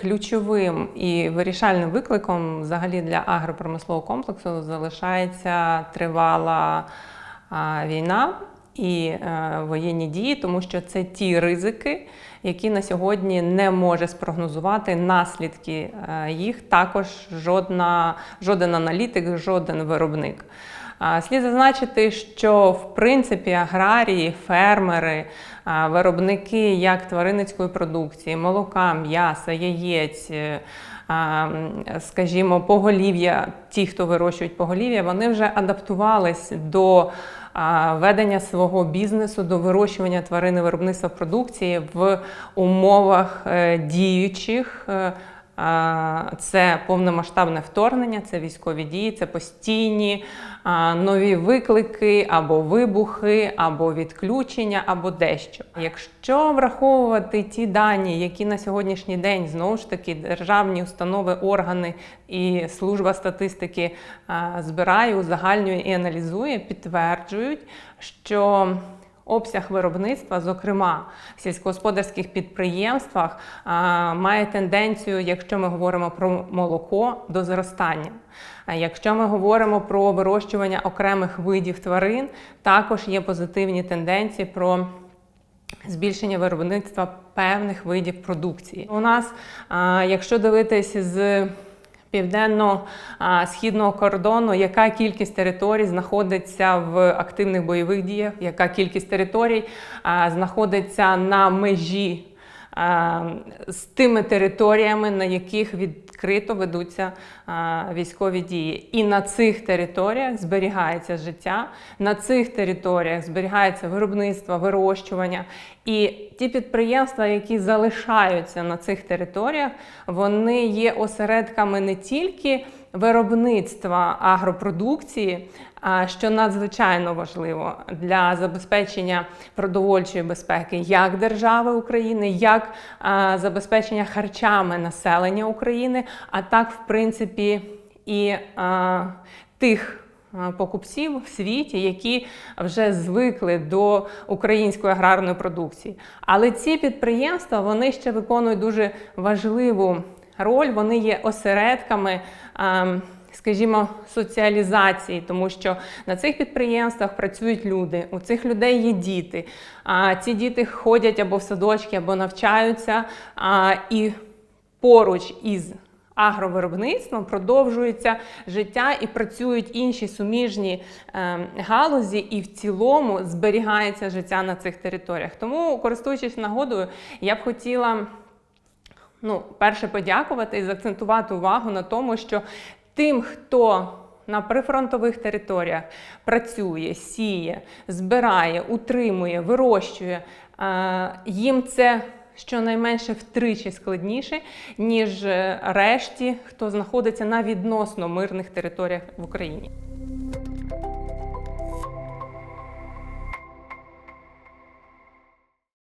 ключовим і вирішальним викликом взагалі для агропромислового комплексу залишається тривала війна і е, воєнні дії, тому що це ті ризики, які на сьогодні не може спрогнозувати наслідки е, їх також жодна, жоден аналітик, жоден виробник. Слід зазначити, що в принципі аграрії, фермери, виробники як тваринницької продукції, молока, м'яса, яєць, е, скажімо, поголів'я, ті, хто вирощують поголів'я, вони вже адаптувались до ведення свого бізнесу, до вирощування тварини виробництва продукції в умовах е, діючих. Це повномасштабне вторгнення, це військові дії, це постійні нові виклики або вибухи, або відключення, або дещо. Якщо враховувати ті дані, які на сьогоднішній день знову ж таки державні установи, органи і служба статистики збирає, узагальнює і аналізує, підтверджують, що Обсяг виробництва, зокрема в сільськогосподарських підприємствах, має тенденцію, якщо ми говоримо про молоко, до зростання. Якщо ми говоримо про вирощування окремих видів тварин, також є позитивні тенденції про збільшення виробництва певних видів продукції. У нас, якщо дивитись з південно-східного кордону, яка кількість територій знаходиться в активних бойових діях, яка кількість територій знаходиться на межі з тими територіями, на яких відкрито ведуться військові дії. І на цих територіях зберігається життя, на цих територіях зберігається виробництво, вирощування. І ті підприємства, які залишаються на цих територіях, вони є осередками не тільки виробництва агропродукції, що надзвичайно важливо для забезпечення продовольчої безпеки як держави України, як забезпечення харчами населення України, а так, в принципі, і тих покупців в світі, які вже звикли до української аграрної продукції. Але ці підприємства вони ще виконують дуже важливу роль, вони є осередками. Скажімо, соціалізації, тому що на цих підприємствах працюють люди, у цих людей є діти. А ці діти ходять або в садочки, або навчаються. А, і поруч із агровиробництвом продовжується життя і працюють інші суміжні е, галузі, і в цілому зберігається життя на цих територіях. Тому, користуючись нагодою, я б хотіла. Ну, перше подякувати і заакцентувати увагу на тому, що тим, хто на прифронтових територіях працює, сіє, збирає, утримує, вирощує, е, їм це щонайменше втричі складніше, ніж е, решті, хто знаходиться на відносно мирних територіях в Україні.